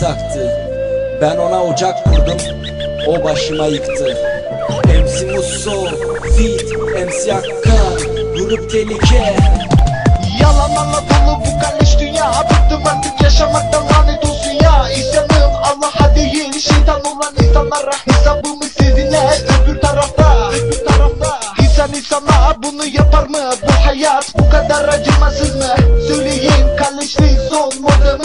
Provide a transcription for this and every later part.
taktı. Ben ona ocak kurdum O başıma yıktı. MC Musso Fit MC Hakan Grup Tehlike. Yalanlarla dolu bu kalleş dünya Bıktım artık yaşamaktan lanet olsun ya. İsyanım Allah'a değil şeytan olan insanlara Hesabımı sizinle. Öbür tarafta Öbür tarafta İnsan insana bunu yapar mı? Bu hayat bu kadar acımasız mı? Söyleyin kalleşlik son moda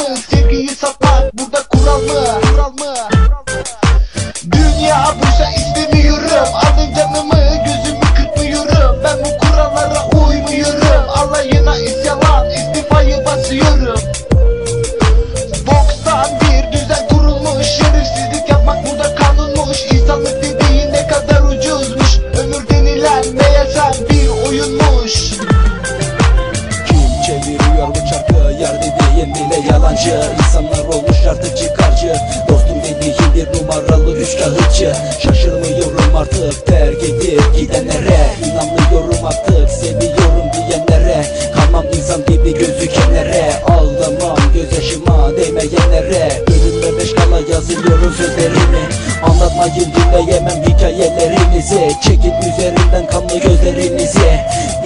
bu çarkı Yar dediğin bile yalancı. İnsanlar olmuş artık çıkarcı. Dostum dediğin bir numaralı üç kağıtçı. Şaşırmıyorum artık terk edip gidenlere. İnanmıyorum artık seviyorum diyenlere. Kalmam insan gibi gözükenlere. Ağlamam gözyaşıma değmeyenlere. Ölümle beş kala yazıyorum sözlerimi. Anlatmayın dinleyemem hikayelerinizi. Çekin üzerinden kanlı gözlerinizi.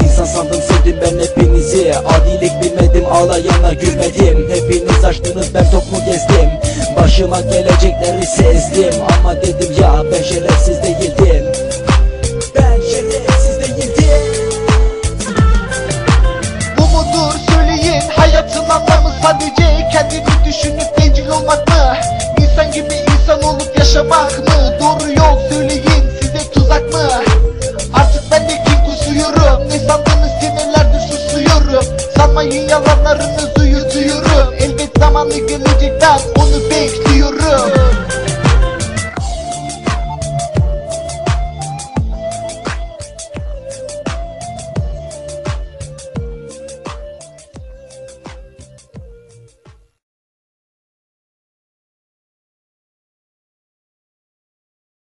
İnsan sandım sevdim ben hepinizi. Adilik bilmedim Ağlayana gülmedim Hepiniz açtınız ben tok mu gezdim Başıma gelecekleri sezdim Ama dedim ya ben şerefsiz değildim Ben şerefsiz değildim Bu mudur söyleyin hayatın anlamı Sadece kendini düşünüp bencil olmak mı? İnsan gibi insan olup yaşamak mı? Doğru yol söyleyin size tuzak mı? Artık ben de kim kusuyorum Ne sandınız sinir Yapmayın yalanlarınızı